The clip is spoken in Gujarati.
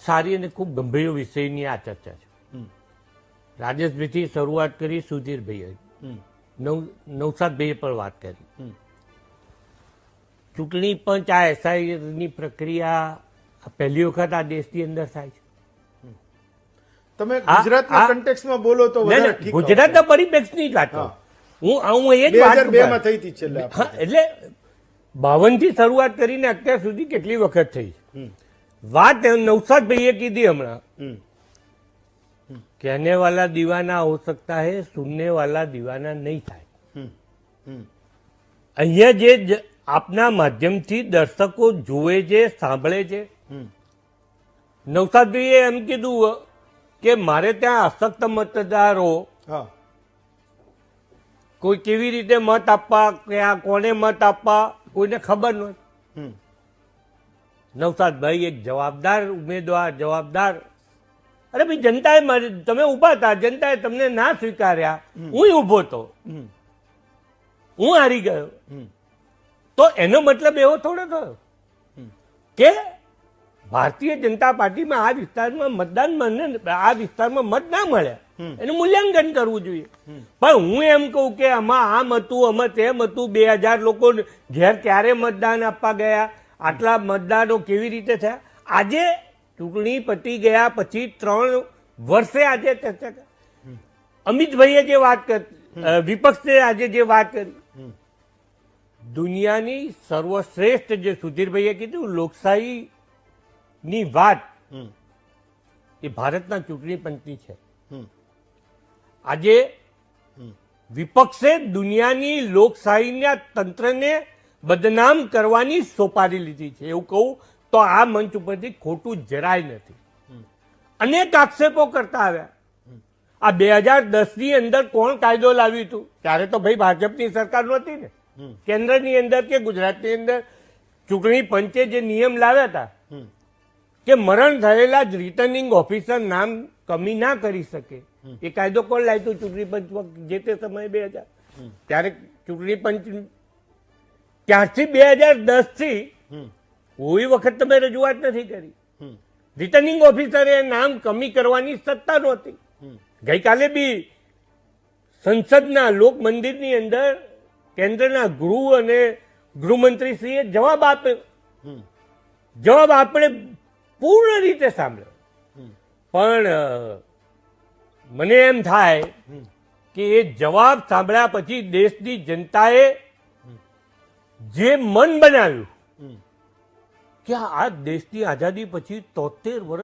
સારી અને ખૂબ ગંભીર વિષયની આ ચર્ચા છે. રાજેશભાઈથી શરૂઆત કરી સુધીરભાઈએ. નવ નવસાદભાઈએ પણ વાત કરી. ચૂંટણી પંચ આ એસઆઈની પ્રક્રિયા પહેલી વખત આ દેશની અંદર થાય છે. તમે ગુજરાતના કન્ટેક્સમાં બોલો તો ગુજરાતના પરિપ્રેક્ષની જ વાત હું. હું એ જ વાત. માં થઈ હતી છેલ્લે એટલે બાવનથી શરૂઆત કરીને અત્યાર સુધી કેટલી વખત થઈ. વાત નવસાદભાઈએ કીધી હમણાં. કહેને વાલા દીવાના હો સકતા હે સુનને વાલા દીવાના નહીં થાય. અહીંયા જે આપના માધ્યમથી દર્શકો જુએ છે સાંભળે છે. નવસાદભાઈએ એમ કીધું કે મારે ત્યાં આસક્ત મતદારો કોઈ કેવી રીતે મત આપવા કે આ કોને મત આપવા કોઈને ખબર નથી નવસાદભાઈ એક જવાબદાર ઉમેદવાર જવાબદાર. અરે ભાઈ જનતાએ મારી- તમે ઊભા હતા જનતાએ તમને ના સ્વીકાર્યા. હું ઊભો હતો. હું હારી ગયો. તો એનો મતલબ એવો થોડો થયો કે ભારતીય જનતા પાર્ટીમાં આ વિસ્તારમાં મતદાન મને આ વિસ્તારમાં મત ના મળે. એનું મૂલ્યાંકન કરવું જોઈએ. પણ હું એમ કહું કે આમાં આમ હતું આમાં તેમ હતું. બે હજાર લોકો ઘેર ક્યારે મતદાન આપવા ગયા? આટલા મતદાનો કેવી રીતે થયા? આજે ચૂંટણી પતી ગયા પછી ત્રણ વર્ષે આજે ચર્ચા અમિતભાઈએ જે વાત કરી વિપક્ષે આજે જે વાત કરી. દુનિયાની સર્વશ્રેષ્ઠ જે સુધીરભાઈએ કીધું લોકશાહીની વાત. એ ભારતના ચૂંટણી પંચની છે. આજે વિપક્ષે દુનિયાની લોકશાહીના તંત્રને બદનામ કરવાની સોપારી લીધી છે. એવું કહું તો આ મંચ ઉપરથી ખોટું જરાય નથી. અનેક આક્ષેપો કરતા આવ્યા. આ બે હજાર દસની અંદર કોણ કાયદો લાવ્યું હતું? ત્યારે તો ભાઈ ભાજપની સરકાર નહોતી ને. કેન્દ્રની અંદર કે ગુજરાતની અંદર? ચૂંટણી પંચે જે નિયમ લાવ્યા હતા. કે મરણ થયેલા જ રિટર્નિંગ ઓફિસર નામ કમી ના કરી શકે. એ કાયદો કોણ લાવ્યું ચૂંટણી પંચ જે તે સમયે બે હજાર. ત્યારે ચૂંટણી પંચ ત્યારથી બે હજાર દસથી કોઈ વખત તમે રજૂઆત નથી કરી. રિટર્નિંગ ઓફિસરે નામ કમી કરવાની સત્તા નહોતી. ગઈકાલે બી સંસદના લોક મંદિરની અંદર કેન્દ્રના ગૃહ અને ગૃહમંત્રીશ્રીએ જવાબ આપ્યો. જવાબ આપણે પૂર્ણ રીતે સાંભળ્યો. પણ મને એમ થાય કે એ જવાબ સાંભળ્યા પછી દેશની જનતાએ જે મન બનાવ્યું. કે આ દેશની આઝાદી પછી તોતેર વર્ષ